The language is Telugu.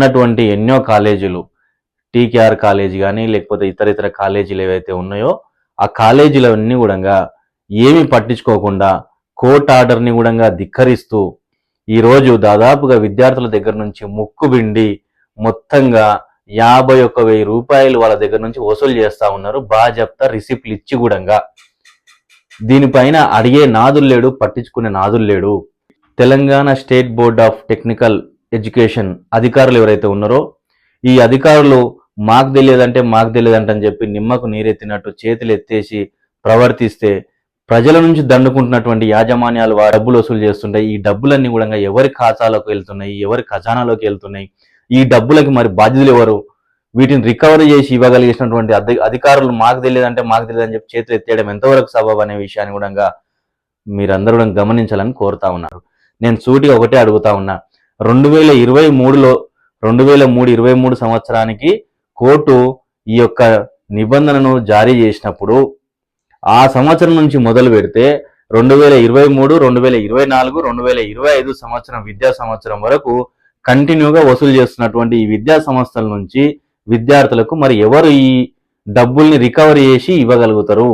ఉన్నటువంటి ఎన్నో కాలేజీలు టీకేఆర్ కాలేజీ కానీ లేకపోతే ఇతర ఇతర కాలేజీలు ఏవైతే ఉన్నాయో ఆ కాలేజీలన్నీ కూడా ఏమి పట్టించుకోకుండా కోర్ట్ ఆర్డర్ని కూడా ధిక్కరిస్తూ ఈరోజు దాదాపుగా విద్యార్థుల దగ్గర నుంచి ముక్కుబిండి మొత్తంగా యాభై ఒక్క వెయ్యి రూపాయలు వాళ్ళ దగ్గర నుంచి వసూలు చేస్తా ఉన్నారు. బాజప్తా రిసిప్ట్లు ఇచ్చి కూడా దీనిపైన అడిగే నాదులు లేడు పట్టించుకునే నాదులు లేడు. Telangana state board of technical education అధికారులు ఎవరైతే ఉన్నారో ఈ అధికారులు మాకు తెలియదంటే మాకు తెలియదంటే అని చెప్పి నిమ్మకు నీరెత్తినట్టు చేతులు ఎత్తేసి ప్రవర్తిస్తే ప్రజల నుంచి దండుకుంటున్నటువంటి యాజమాన్యాలు డబ్బులు వసూలు చేస్తుంటాయి. ఈ డబ్బులన్నీ కూడా ఎవరి ఖాతాలోకి వెళ్తున్నాయి? ఎవరి ఖజానాలోకి వెళ్తున్నాయి? ఈ డబ్బులకి మరి బాధ్యులు ఎవరు? వీటిని రికవరీ చేసి ఇవ్వగలిగినటువంటి అధి అధికారులు మాకు తెలియదంటే మాకు తెలియదని చెప్పి చేతులు ఎత్తేయడం ఎంతవరకు సబబు అనే విషయాన్ని కూడా మీరందరూ కూడా గమనించాలని కోరుతా ఉన్నారు. నేను సూటిగా ఒకటే అడుగుతా ఉన్నా. రెండు వేల ఇరవై మూడులో రెండు వేల మూడు ఇరవై మూడు సంవత్సరానికి కోర్టు ఈ యొక్క నిబంధనను జారీ చేసినప్పుడు ఆ సంవత్సరం నుంచి మొదలు పెడితే రెండు వేల ఇరవై మూడు రెండు వేల ఇరవై నాలుగు రెండు వేల ఇరవై ఐదు సంవత్సరం విద్యా సంవత్సరం వరకు కంటిన్యూగా వసూలు చేస్తున్నటువంటి ఈ విద్యా సంస్థల నుంచి విద్యార్థులకు మరి ఎవరు ఈ డబ్బుల్ని రికవరీ చేసి ఇవ్వగలుగుతారు?